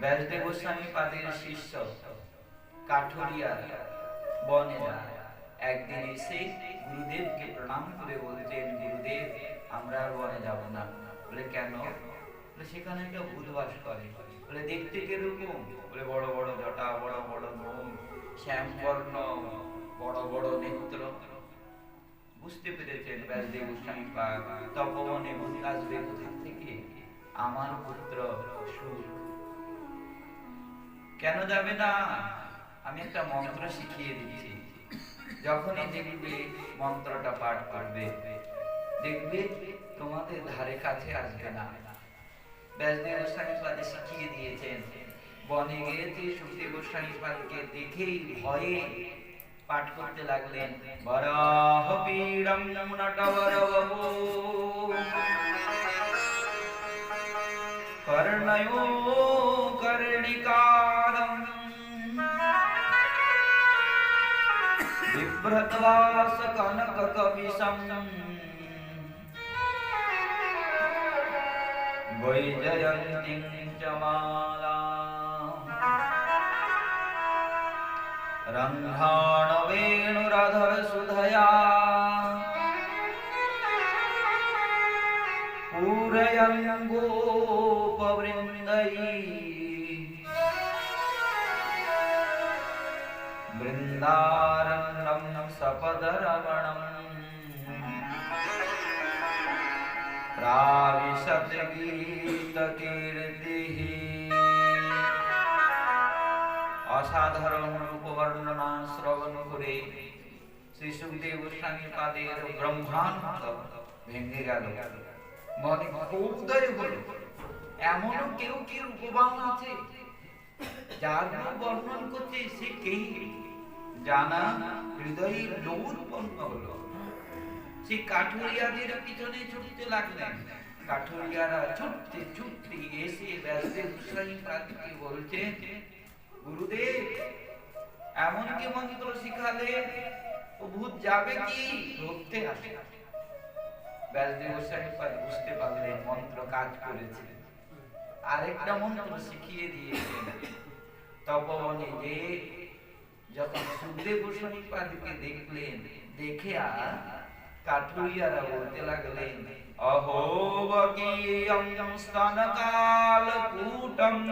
ব্যাসদেব গোস্বামী পাদের শিষ্য কাঠুরিয়া বনে যায় একদিন এসে গুরুদেবকে প্রণাম করে বলতেন, গুরুদেব, আমরা আর বনে যাব না। বলে, কেন? সেখানে একটা ভূত করে। বলে, দেখতে কীরকম? বলে, বড় বড় জটা, বড় বড় মুখ শ্যামবর্ণ, বড় বড় নেত্র। বুঝতে পেরেছেন ব্যাসদেব গোস্বামী পাক তপবনে ভূত আসবে কোথা থেকে? আমার পুত্র সুর কেন যাবে না? আমি একটা মন্ত্র শিখিয়ে দিচ্ছি। যখনই দেখবে মন্ত্রটা পাঠ করবে, দেখবে তোমাদের ধারে কাছে আসবে না। ব্যাসদেব গোস্বামী শিখিয়ে দিয়েছেন, বনে গিয়েছে সুখদেব গোস্বামী দেখেই ভয়ে পাঠ করতে লাগলেন, বরাহ পীড়ম নটবরবো কর্ণয়ো কর্ণিকারম ृद्वास वैजयन्तीं च माला। रङ्घ्राणवेणुरधरसुधया पूरयङ्गोपवृन्दै। वृन्दा বেণুরাধর সুধয়া पूरयन् गोपवृन्दै बृन्दारण्यं सपदरमणम् प्राविशत् गीतकीर्तिः অসাধারণ রূপবর্ণনা শ্রবণ করে শ্রী সুখদেব গোস্বামী পাদের ব্রহ্মাণ্ড ভেঙে গেল মনে উদয় হলো এমনও কেউ কি রূপবান আছে যার নাম বর্ণন করছে সে কে জানা হৃদয়ে উৎপন্ন হলো। সে কাঠুরিয়াদের পিছনে ছুটতে লাগলেন কাঠুরিয়ারা ছুটতে ছুটতে এসে ব্যাসদেব পাদকে বলছে গুরুদেব এমন কি মন্ত্র শিখালে ও ভূত যাবে কি? ধরতে আসে। ব্যাসদেব পাদ বুঝতে পারলেন, মন্ত্র কাজ করেছে। আরেকটা মন্ত্র শিখিয়ে দিয়েছেন, তপবনে যে जब हम सूर्य गोस्वामी पद के देख ले, देखे आ काठुरिया रहो तेला गले अहो वकीयम स्तन काल कूटम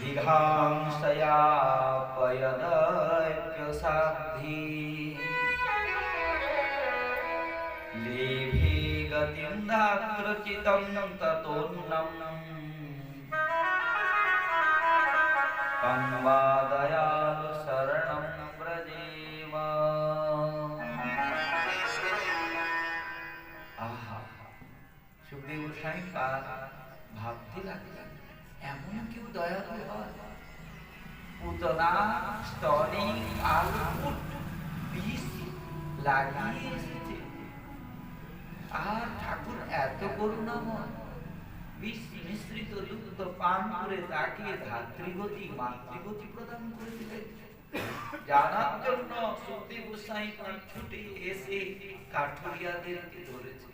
दिघांसया पयदप्य साधि लेभी गतिं धात्रचितं ततोन्नम। कन्वादयालु शरणं व्रजेम আহা সুখদেব গোস্বামী পাদ ভাবতে লাগলেন এমন কেউ দয়ালু হয় পুতনা স্তনে আলুট বিষ লাগিয়ে এসেছে আর ঠাকুর এত করুণাময় বিষ মিশ্রিত পান করে তাকে ধাত্রীগতি, মাতৃগতি প্রদান জানার জন্য গোসাই এসে কাঠুরিয়াদেরকে ধরেছে।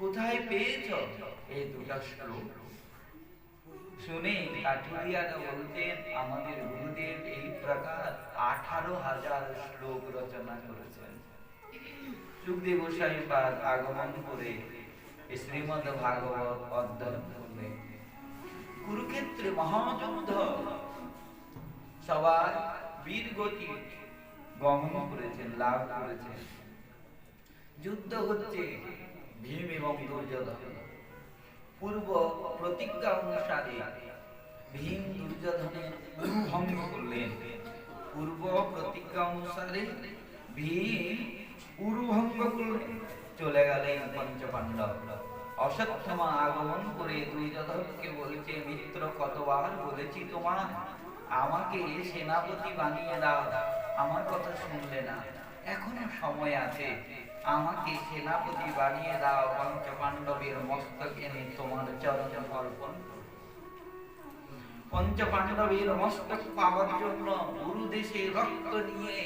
কোথায় পেয়েছ এই দুটা শ্লোক? শুনে কাঠুরিয়ারা বলতেন, আমাদের গুরুদেব এই প্রকার আঠারো হাজার শ্লোক রচনা করেছেন। সুখদেব পাদ আগমন করে শ্রীমদ ভাগবত অধ্যয়ন করলেন। কুরুক্ষেত্রে মহাযুদ্ধ সবার বীর গমন করেছেন, লাভ করেছেন। যুদ্ধ হচ্ছে ভীম এবং দুর্যোধন। পূর্ব প্রতিজ্ঞা অনুসারে ভীম দুর্যোধনের ভঙ্গ করলেন। পূর্ব প্রতিজ্ঞা অনুসারে ভীম উরুভঙ্গ করলেন। চলে গেলেন পঞ্চপাণ্ডব। অশ্বত্থমা আগমন করে দুর্যোধনকে বলছে মিত্র কতবার বলেছি তোমার আমাকে সেনাপতি বানিয়ে দাও আমার কথা শুনলে না, এখনও সময় আছে আমাকে সেনাপতি বানিয়ে দাও, পঞ্চপাণ্ডবের মস্তক এনে তোমার চরণ অর্পণ করব। পঞ্চপাণ্ডবের মস্তক পাওয়ার জন্য গুরু দেশে রক্ত নিয়ে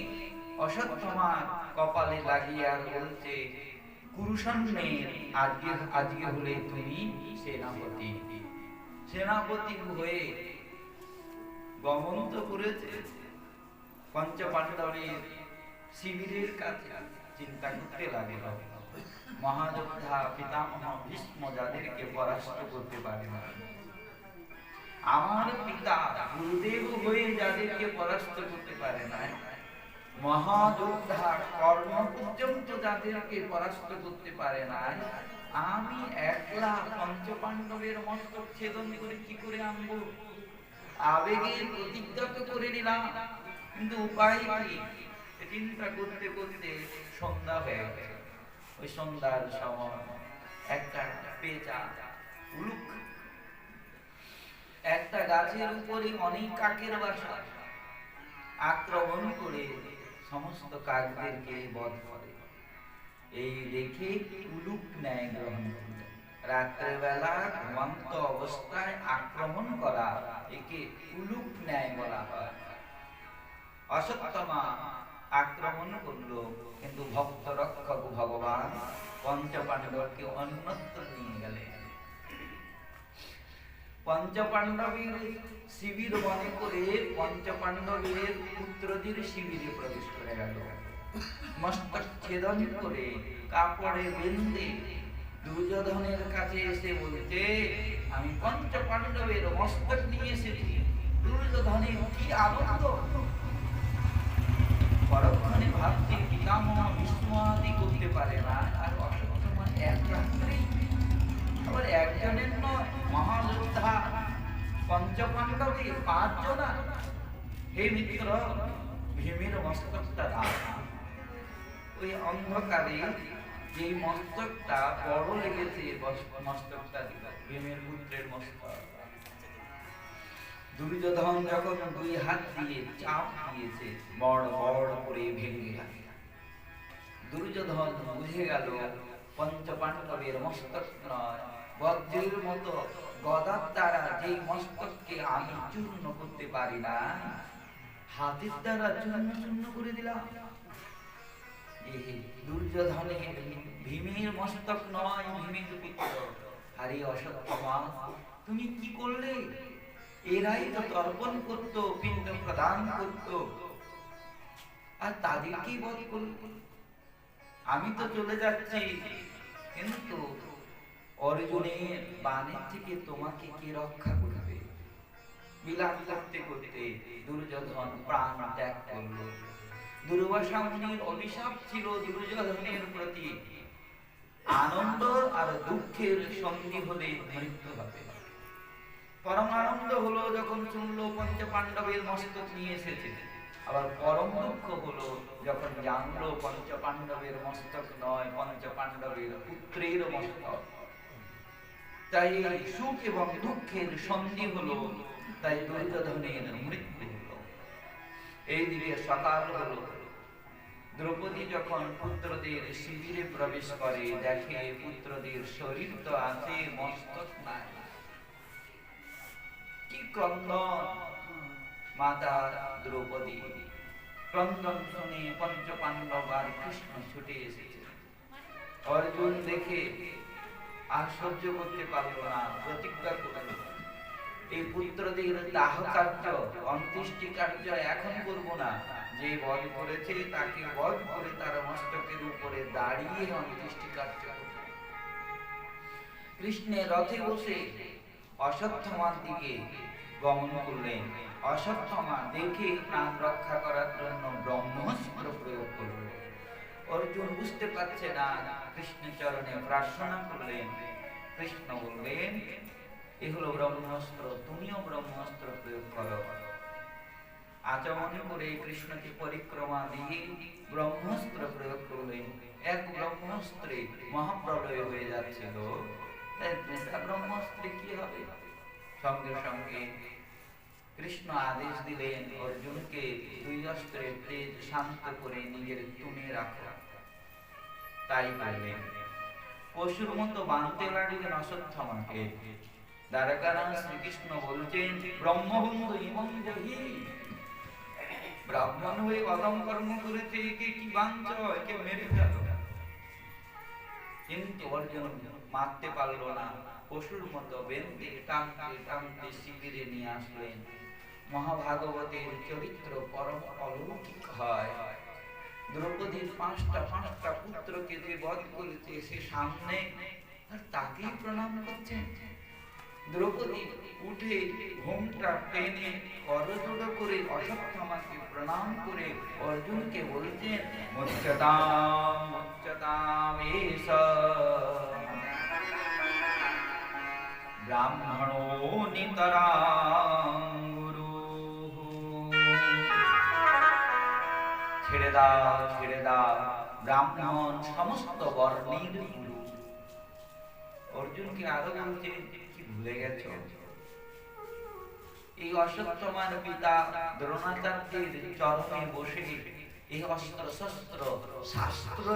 অশ্বত্থমা কপালে লাগিয়ে আর বলছে আজকে আজকে হলে তুমি সেনাপতি। সেনাপতি হয়ে গমন তো করেছে। পঞ্চপাণ্ডবের শিবিরের কাছে চিন্তা করতে মহাযোদ্ধা পিতামহ ভীষ্ম যাদেরকে পরাস্ত করতে পারে না। আমার পিতা গুরুদেব হয়ে যাদেরকে পরাস্ত করতে পারে না মহাযোদ্ধা পরাস্ত করতে পারে না আমি একলা মস্তক ছেদন করে কি করে আবেগে করে নিলাম, কিন্তু উপায় কি? চিন্তা করতে করতে সন্ধ্যা হয়ে গেছে। ওই সন্ধ্যার সময় একটা পেঁচা উলুক, একটা গাছের উপরে অনেক কাকের বাসা আক্রমণ করে সমস্ত কাকদেরকে বধ করে। এই দেখে উলুক ন্যায় গ্রহণ রাত্রেবেলা ঘুমন্ত অবস্থায় আক্রমণ করা একে উলুক ন্যায় বলা হয়। অসত্যমা আক্রমণ করল, কিন্তু ভক্ত রক্ষক ভগবান পঞ্চপাণ্ডবকে অন্যত্র পঞ্চপাণ্ডবের শিবির মনে করে পঞ্চপাণ্ডবের পুত্রদের শিবিরে প্রবেশ করে গেল। মস্তক ছেদন করে কাপড়ে বেঁধে দুর্যোধনের কাছে এসে বলতে আমি পঞ্চপাণ্ডবের মস্তক নিয়ে এসেছি। দুর্যোধনের কি আনন্দ? পরক্ষণে ভাবছি পিতামহ বিস্ময়াদি করতে পারে না। আর অসত্যমা এক রাত্রেই একজনের মহাযোদ্ধা পাঁচজনা? হে মিত্র, ভীমের মস্তকটা ওই অন্ধকারে যে মস্তকটা বড় লেগেছে মস্তকটা ভীমের পুত্রের মস্তক। দুর্যোধন যখন দুই হাত দিয়ে চাপ দিয়েছে, বড় বড় করে ভেঙে গেল। দুর্যোধন বুঝে গেল, পঞ্চপাণ্ডবের মস্তক নয়। বজ্রের মতো গদার দ্বারা যে মস্তককে আমি চূর্ণ করতে পারি না, হাতের দ্বারা চূর্ণ চূর্ণ করে দিলাম। ভীমের মস্তক নয়, ভীমের পুত্র। তুমি কি করলে? এরাই তো তর্পণ করত, পিণ্ড প্রদান করত। আর তাদেরকেই বধ করল। আমি তো চলে যাচ্ছি, কিন্তু অর্জুনের বাণের থেকে তোমাকে কে রক্ষা করবে? বিলাপ করতে করতে দুর্যোধন প্রাণ ত্যাগ করল। দুর্বাসা মুনির অভিশাপ ছিল দুর্যোধনের প্রতি। আনন্দ আর দুঃখের সন্ধি হলে মৃত্যু হবে। পরম আনন্দ হলো যখন শুনলো পঞ্চ পাণ্ডবের মস্তক নিয়ে এসেছে। আবার পরম দুঃখ হলো যখন জানলো পঞ্চ পাণ্ডবের মস্তক নয় পঞ্চ পাণ্ডবের পুত্রের মস্তক। তাই সুখ এবং দুঃখের সন্ধি হলো, তাই দুর্যোধনের মৃত্যু হলো। এই দিকে সকাল হলো। দ্রৌপদী যখন পুত্রদের শিবিরে প্রবেশ করে, দেখে পুত্রদের শরীর তো আছে মস্তক নাই। কি ক্রন্দন! মাতা দ্রৌপদী, ক্রন্দন শুনে পঞ্চ পাণ্ডব আর কৃষ্ণ ছুটে এসেছে। অর্জুন দেখে আর সহ্য করতে পারল না, প্রতিজ্ঞা করল এই পুত্রদের দাহ কার্য, অন্ত্যেষ্টি কার্য এখন করব না। যে বধ করেছে তাকে বধ করে তার মস্তকের উপরে দাঁড়িয়ে অন্ত্যেষ্টি কার্য কৃষ্ণের রথে বসে অশ্বত্থমার দিকে গমন করলেন। অশ্বত্থমা দেখে প্রাণ রক্ষা করার জন্য ব্রহ্মাস্ত্র প্রয়োগ করল অর্জুন বুঝতে পারছে না। কৃষ্ণ চরণে প্রার্থনা করলেন। কৃষ্ণ বললেন, এ হলো ব্রহ্মাস্ত্র, তুমিও ব্রহ্মাস্ত্র প্রয়োগ করো। করে কৃষ্ণকে পরিক্রমা দিয়ে প্রয়োগ করলেন। এক মহাপ্রলয় হয়ে যাচ্ছিল। ব্রহ্মাস্ত্রে কি হবে? সঙ্গে সঙ্গে কৃষ্ণ আদেশ দিলেন, অর্জুনকে দুই অস্ত্রের তেজ শান্ত করে নিজের তুনে রাখা। তাই পশুর মতো শ্রীকৃষ্ণ বলছেন ব্রাহ্মণ হয়ে অদম কর্ম করেছে, একে কি একে মেরে ফেলো। কিন্তু অর্জুন মারতে পারল না। পশুর মতো বেঁধে টানতে টানতে শিবিরে নিয়ে আসলেন। মহাভাগবতের চরিত্র পরম অলৌকিক হয়। দ্রৌপদীর পাঁচটা পাঁচটা পুত্রকে যে বধ করেছে সে সামনে, আর তাকেই প্রণাম করছেন দ্রৌপদী উঠে ঘুমটা টেনে করজোড়ো করে অশ্বত্থামাকে প্রণাম করে অর্জুনকে বলছেন মুচ্যতাম মুচ্যতাম এষ ব্রাহ্মণো নিতরাং ছেড়ে দাও ছেড়ে দাও। ব্রাহ্মণ সমস্ত বর্ণের গুরু অর্জুনকে আরও কি ভুলে গেছো? এই পিতা দ্রোণাচার্যের চরণে বসে এই অস্ত্র শস্ত্র শাস্ত্র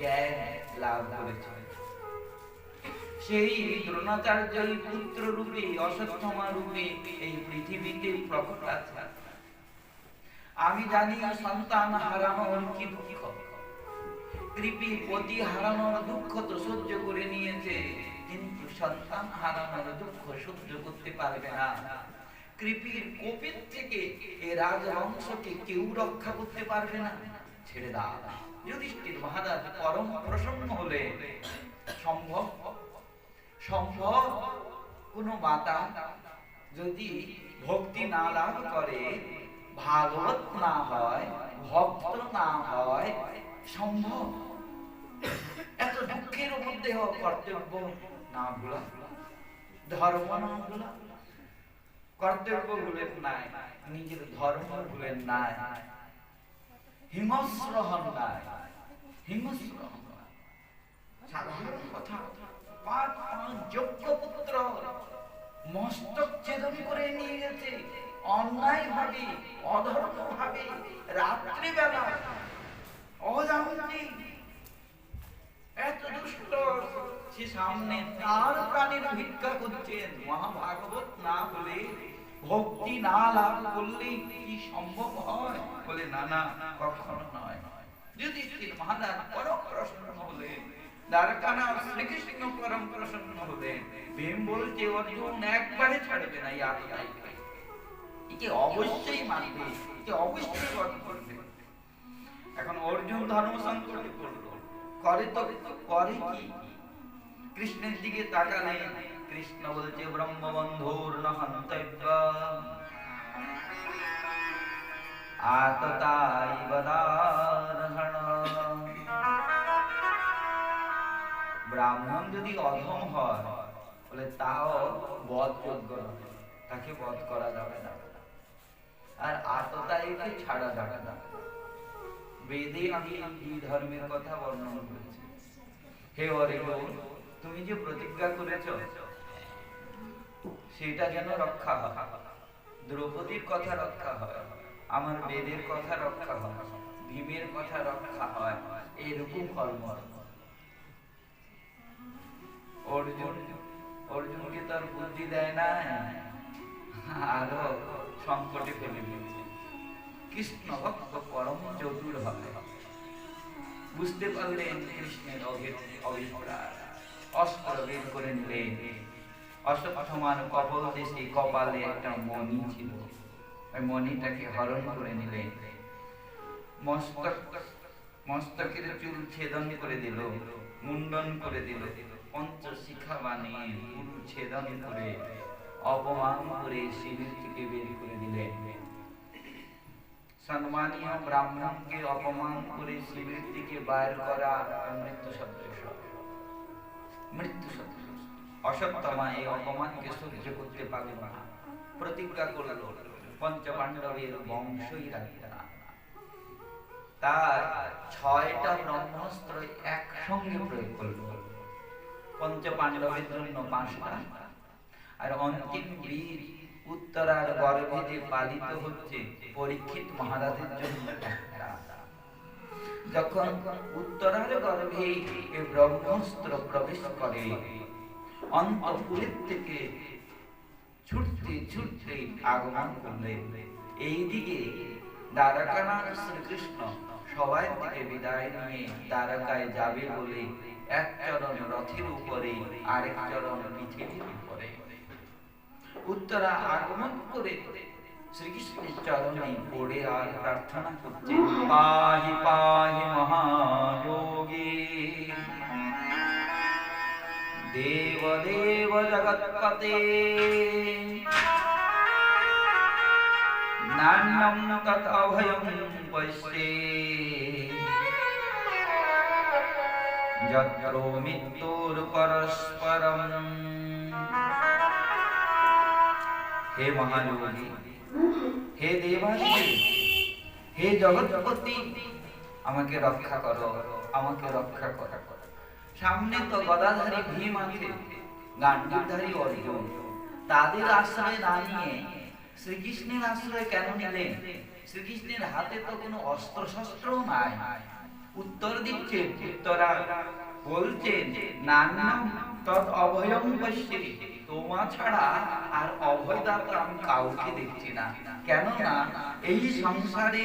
জ্ঞান লাভ করেছে। সেই দ্রোণাচার্যই পুত্র রূপে অশ্বত্থমা রূপে এই পৃথিবীতে প্রকট আছে আমি জানি সন্তান হারানোর কি দুঃখ কৃপি পতি হারানোর দুঃখ তো সহ্য করে নিয়েছে। কিন্তু সন্তান হারানোর দুঃখ সহ্য করতে পারবে না। কৃপির কোপের থেকে এ রাজবংশকে কেউ রক্ষা করতে পারবে না। ছেড়ে দাও। যুধিষ্ঠির মহারাজ পরম প্রসন্ন হলে, সম্ভব? সম্ভব? কোন মাতা যদি ভক্তি না লাভ করে ভাগবত না হয়, ভক্ত না হয়, সম্ভব। এত দুঃখের মধ্যে কর্তব্য না ভুলা। ধর্ম না ভুলা। কর্তব্য ভুলেন নাই, নিজের ধর্ম ভুলেন নাই। হিংস্র হন নাই। হিংস্র সাধারণ কথা, পাঁচ যোগ্য পুত্র মস্তক ছেদন করে নিয়ে গেছে। অন্যায় ভাবে অধর্ম ভাবে রাত্রিবেলা অজান্তে এত দুষ্ট, সে সামনে তার প্রাণের ভিক্ষা করছেন মহাভাগবত না ভক্তি না লাভ করলে কি সম্ভব হয়? বলে, না না, কখনো নয়। যদি মহারাজ পরম প্রসন্ন হলেন দ্বারকানা শ্রীকৃষ্ণ পরম প্রসন্ন হলেন। ভীম বলছে, অর্জুন, একবারে ছাড়বে না আত্মাই একে অবশ্যই মানবে একে অবশ্যই বধ করবে এখন অর্জুন ধর্ম করে তো করে কি কৃষ্ণের দিকে কৃষ্ণ বলছে আততাই বদারহণ ব্রাহ্মণ যদি অধম হয় বলে তাও বধ যোগ্য তাকে বধ করা যাবে না আর আততায়ীকে ছাড়া যাবে না। বেদে আমি এই ধর্মের কথা বর্ণনা করেছি? হে অরিগণ তুমি যে প্রতিজ্ঞা করেছ, সেটা যেন রক্ষা হয়। দ্রৌপদীর কথা রক্ষা হয়, আমার বেদের কথা রক্ষা হয়, ভীমের কথা রক্ষা হয়, এরকম কর্ম। অর্জুন, অর্জুনকে তার বুদ্ধি দেয় না। আরও সংকটে ফেলে দিয়েছে। কৃষ্ণ ভক্ত পরম চতুর হবে। বুঝতে পারলেন কৃষ্ণের অভিপ্রায় অস্ত্র বের করে নিলেন। অশ্বত্থমান কপল দেশে কপালে একটা মণি ছিল। ওই মণিটাকে হরণ করে নিলেন। মস্তক, মস্তকের চুল ছেদন করে দিল, মুন্ডন করে দিল। পঞ্চশিখা বানিয়ে পুরু ছেদন করে অপমান করে শিবির থেকে বের করে দিলেন সম্মানীয় ব্রাহ্মণকে অপমান করে শিবির থেকে বাইর করা মৃত্যু সদৃশ। মৃত্যু সদৃশ। অসত্যমা এই অপমানকে সহ্য করতে পারল না। প্রতিজ্ঞা করল পঞ্চ পাণ্ডবের বংশই রাখবে তার ছয়টা ব্রহ্মাস্ত্র একসঙ্গে প্রয়োগ করল। পঞ্চ পাণ্ডবের জন্য পাঁচটা আর অন্তিম বীর উত্তরার গর্ভে যে পালিত হচ্ছে, পরীক্ষিত মহারাজের জন্য যখন উত্তরার গর্ভে ব্রহ্মাস্ত্র প্রবেশ করে, অন্তপুরের থেকে ছুটতে ছুটতে আগমন করলেন। এইদিকে দ্বারকানাথ শ্রীকৃষ্ণ সবাই থেকে বিদায় নিয়ে দ্বারকায় যাবে বলে এক চরণ রথের উপরে আরেক চরণ পৃথিবীর উপরে। উত্তরা আগমন করে শ্রীকৃষ্ণের চরণে পড়ে আর প্রার্থনা করছে পাহি পাহি মহাযোগী দেব দেব জগৎপতে নান্যম তৎ অভয়ম পশ্যে যত্র মৃত্যুর পরস্পরম হে মহাযোগী হে দেবাদেব হে জগৎপতি, আমাকে রক্ষা করো, আমাকে রক্ষা করো। সামনে তো গদাধারী ভীম আছে গান্ডীবধারী অর্জুন। তাদের আশ্রয় না শ্রীকৃষ্ণের আশ্রয় কেন নিলেন? শ্রীকৃষ্ণের হাতে তো কোনো অস্ত্র শস্ত্র নাই। উত্তর দিচ্ছে, উত্তরা বলছেন নান্যম তৎ অভয়ম পশ্যে। তোমা ছাড়া আর অভয়দাতা আমি কাউকে দেখছি না। কেননা এই সংসারে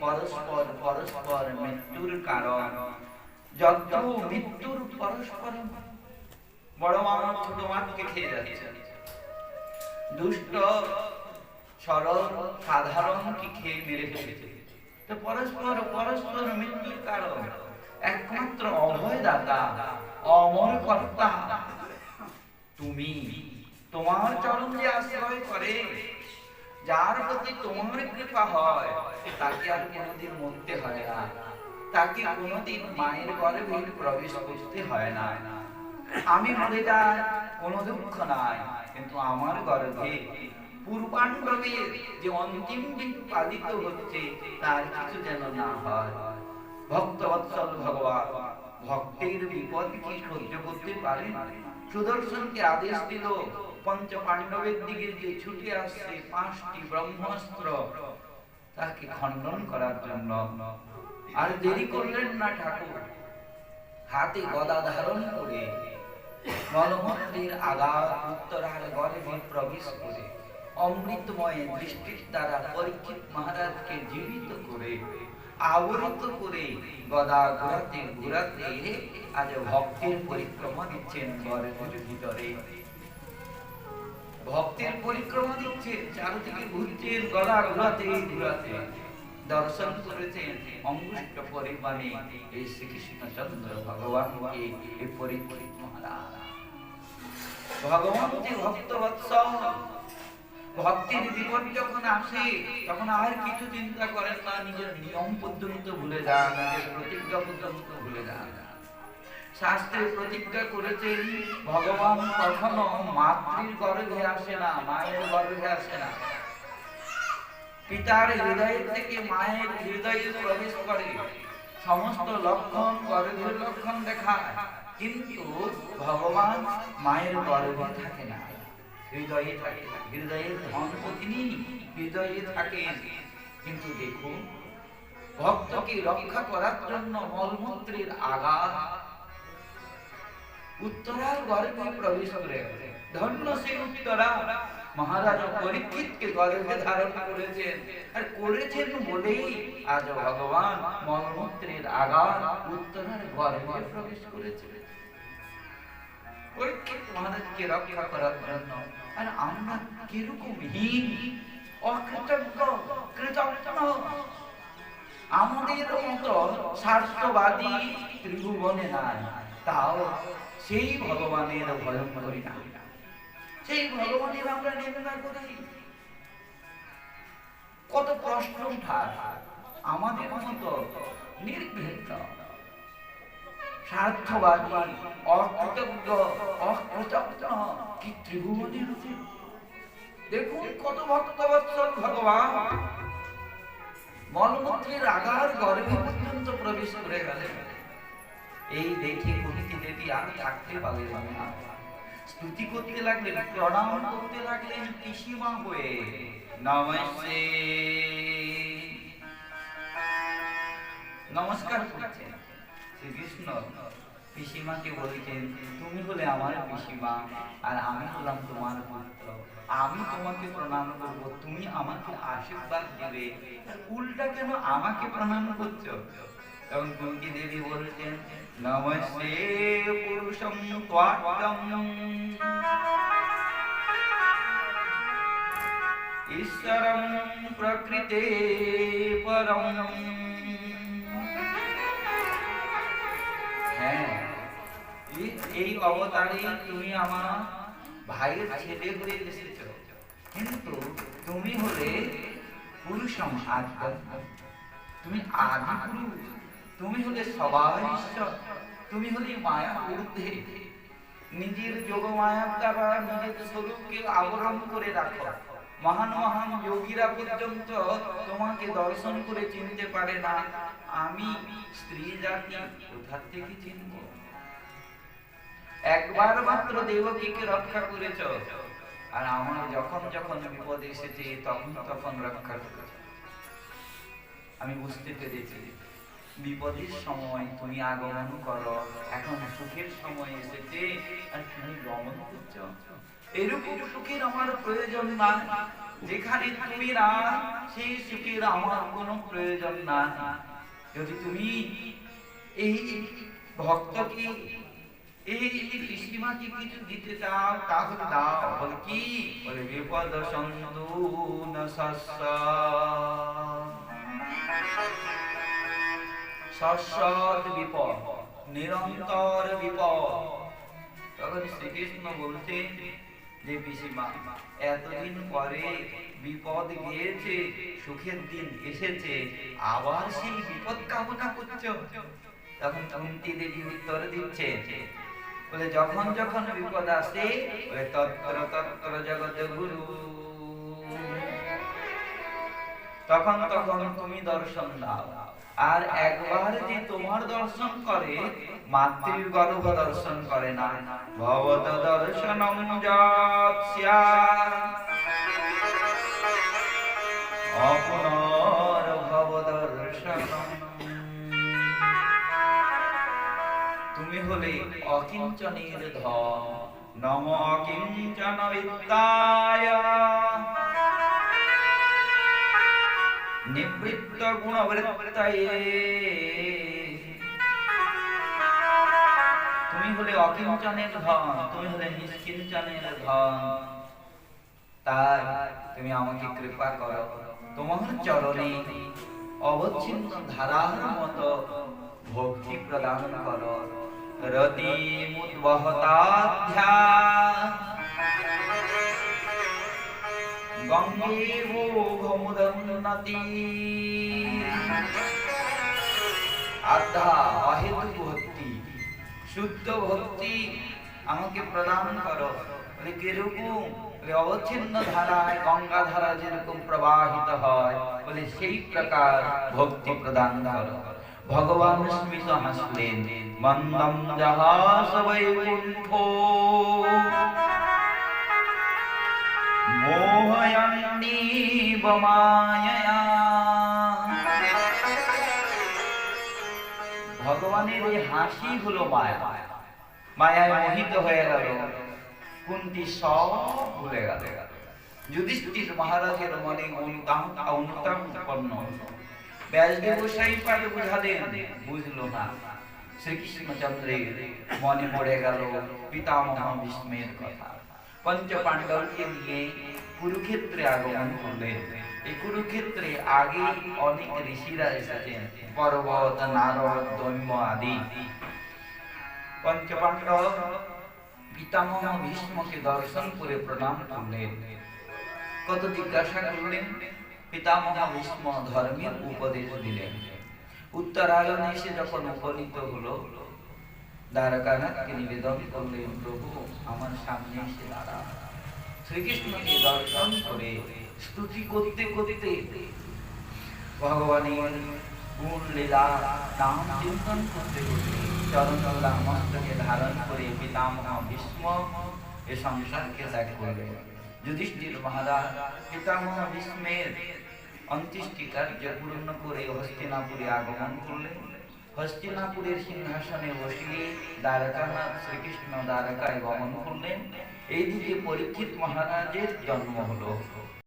পরস্পর পরস্পর মৃত্যুর কারণ। যত মৃত্যুর পরস্পর বড় মানুষ ছোট মানুষকে খেয়ে যাচ্ছে। দুষ্ট, সরল, সাধারণ কি খেয়ে মেরে ফেলেছে? তো পরস্পর পরস্পর মৃত্যুর কারণ একমাত্র অভয়দাতা অমর কর্তা তুমি তোমার চরণ যে আশ্রয় করে, যার প্রতি তোমার কৃপা হয়, তাকে আর কোনোদিন মরতে হয় না। তাকে কোনোদিন মায়ের গর্ভে প্রবেশ করতে হয় না। আমি মরে যাই, কোনো দুঃখ নাই, কিন্তু আমার গর্ভে পূর্বাণ্ডবে যে অন্তিম দিন পালিত হচ্ছে, তার কিছু যেন না হয়। ভক্তবৎসল ভগবান, ভক্তের বিপদ কি সহ্য করতে পারেন সুদর্শনকে আদেশ দিল পঞ্চ পাণ্ডবের দিকে যে ছুটে আসছে পাঁচটি ব্রহ্মাস্ত্র, তাকে খণ্ডন করার জন্য। আর দেরি করলেন না ঠাকুর, হাতে গদা ধারণ করে মলমন্দির আগার উত্তরার গর্ভে প্রবেশ করে অমৃতময় দৃষ্টির দ্বারা পরীক্ষিত মহারাজকে জীবিত করে আবৃত করে গদা ঘোরাতে ঘোরাতে আজ ভক্তের পরিক্রমা দিচ্ছেন গর্ভের ভিতরে। ভক্তের পরিক্রমা দিচ্ছেন, চারিদিকে ঘুরছেন গদা ঘোরাতে ঘোরাতে দর্শন করেছেন অঙ্গুষ্ট পরিমাণে এই শ্রীকৃষ্ণ চন্দ্র ভগবানকে, এই পরীক্ষিত মহারাজ। ভগবান যে ভক্ত বৎসল ভক্তির বিপদ যখন আসে, তখন আর কিছু চিন্তা করেন না, নিজের নিয়ম পর্যন্ত ভুলে যান, নিজের প্রতিজ্ঞা পর্যন্ত ভুলে যান। শাস্ত্রে প্রতিজ্ঞা করেছেন, ভগবান কখনো মাতৃর গর্ভে আসে না, মায়ের গর্ভে আসে না। পিতার হৃদয় থেকে মায়ের হৃদয়ে প্রবেশ করে, সমস্ত লক্ষণ গর্ভের লক্ষণ দেখায়, কিন্তু ভগবান মায়ের গর্ভে থাকে না। হৃদয়ে থাকে, হৃদয়ের তো তিনি হৃদয়ে থাকেন কিন্তু দেখুন, ভক্তকে রক্ষা করার জন্য মলমূত্রের আঘাত। উত্তরার গর্ভে প্রবেশ করে ধন্য সেই উত্তরা। মহারাজ গর্ভে ধারণ করেছেন। আর করেছেন বলেই আজ ভগবান মলমূত্রের আঘাত উত্তরার গর্ভে প্রবেশ করেছে। রক্ষা করার জন্য। আর আমরা কীরকম হীন, অকৃতজ্ঞ, কৃতজ্ঞ? আমাদের মতো স্বার্থবাদী ত্রিভুবনে নাই। তাও সেই ভগবানের ভয় করি না সেই ভগবানের আমরা নিন্দা করি কত প্রশ্ন উঠায় আমাদের মতো নির্ভীত স্বার্থবাদী অকৃতজ্ঞ অকৃতজ্ঞ কি উচিত দেখুন কত ভক্তবৎসল ভগবান। মলমূত্রের আগার গর্ভে পর্যন্ত প্রবেশ করে গেলেন। এই দেখে কবিতি দেবী থাকতে পারলেন না। স্তুতি করতে লাগলেন, প্রণাম করতে লাগলেন পিসিমা হয়ে। নমস্তে। নমস্কার করছেন। শ্রীকৃষ্ণ পিসিমাকে তুমি হলে আমার পিসিমা, আর আমি হলাম তোমার পুত্র। আমি তোমাকে প্রণাম তুমি আমাকে আশীর্বাদ দেবে। উল্টা কেন আমাকে প্রণাম করছ? তখন কুন্তি দেবী বলছেন, নমস্তে পুরুষম ঈশ্বরম প্রকৃতে পরম। এই- অবতারে তুমি আমার ভাইয়ের ছেলে হয়ে এসেছ। কিন্তু তুমি হলে পুরুষম আদি তুমি আদি পুরুষ। তুমি হলে সবার তুমি হলে মায়া ঊর্ধ্বে। নিজের যোগ মায়া দ্বারা নিজের স্বরূপকে আবরণ করে রাখো। মহান মহান যোগীরা পর্যন্ত তোমাকে দর্শন করে চিনতে পারে না। আমি স্ত্রী জাতি কোথা থেকে চিনব? একবার মাত্র দেবকীকে রক্ষা করেছ। আর আমার যখন যখন বিপদ এসেছে, তখন তখন রক্ষা করেছ। আমি বুঝতে পেরেছি, বিপদের সময় তুমি আগমন করো, এখন সুখের সময় এসেছে, আর তুমি গমন করছ। এরকম সুখের আমার প্রয়োজন না যেখানে তুমি না, সেই সুখের আমার কোনো প্রয়োজন না যদি তুমি এই ভক্তকে কিছু বিপদ নিরন্তর বিপদ। তখন শ্রীকৃষ্ণ বলছেন যে, পিসিমা, এতদিন পরে বিপদ গিয়েছে, সুখের দিন এসেছে, আবার সেই বিপদ কামনা করছ। তখন কুন্তি দেবী উত্তর দিচ্ছে বলে যখন যখন বিপদ আসে ওই তত্র তত্র জগৎ গুরু তখন তখন তুমি দর্শন দাও। আর একবার যে তোমার দর্শন করে, মাতৃর গর্ভ দর্শন করে না। ভবত দর্শনম যৎস্যা। হলে অকিঞ্চনের ধন, নম বিদ্যায় নিবৃত্ত গুণবৃত্তয়ে, তুমি হলে অকিঞ্চনের ধন, তুমি হলে নিষ্কিঞ্চনের ধন। তাই তুমি আমাকে কৃপা করো, তোমার চরণে অবচ্ছিন্ন ধারার মতো ভক্তি প্রদান করো। গঙ্গে ভোগমুদন্নতি আধ্যা অহেতু ভক্তি শুদ্ধ ভক্তি আমাকে প্রদান করো। বলে কীরকম অবচ্ছিন্ন ধারায় গঙ্গা ধারা যেরকম প্রবাহিত হয়, বলে সেই প্রকার ভক্তি প্রদান করো। ভগবান স্মিত হাসলেন, মন্দম যাহা সবই কুণ্ঠো। মোহয়ন্নীব মায়য়া ভগবানের এই হাসি হলো মায়া। মায়ায় মোহিত হয়ে গেল। কুন্তি সব ভুলে গেল। যুধিষ্ঠির মহারাজের মনে অনুতাপ অনুতাপ উৎপন্ন হলো। ব্যাসদেব গোসাই পারে বুঝালেন বুঝলো না শ্রীকৃষ্ণচন্দ্রের মনে পড়ে গেল পিতামহ ভীষ্মের কথা পঞ্চ পাণ্ডবকে নিয়ে কুরুক্ষেত্রে আগমন করলেন এই কুরুক্ষেত্রে আগে অনেক ঋষিরা এসেছেন পর্বত নারদ দৈম্য আদি পঞ্চ পাণ্ডব পিতামহ ভীষ্মকে দর্শন করে প্রণাম করলেন কত জিজ্ঞাসা করলেন পিতামহ ভীষ্ম ধর্মের উপদেশ দিলেন। এসে যখন উপনীত দ্বারকানাথকে নিবেদন করলেন, প্রভু, আমার সামনে এসে দাঁড়া। শ্রীকৃষ্ণকে দর্শন করে স্তুতি ভগবানের গুণ লীলা, নাম চিন্তন করতে করতে চরণ মস্তকে ধারণ করে পিতামহ ভীষ্ম এ সংসারকে ত্যাগ করলেন। যুধিষ্ঠির মহারাজ পিতামহ ভীষ্মের অন্ত্যেষ্টি কার্য পূর্ণ করে হস্তিনাপুরে আগমন করলেন। হস্তিনাপুরের সিংহাসনে বসিয়ে দ্বারকানাথ শ্রীকৃষ্ণ দ্বারকায় গমন করলেন। এইদিকে পরীক্ষিত মহারাজের জন্ম হলো।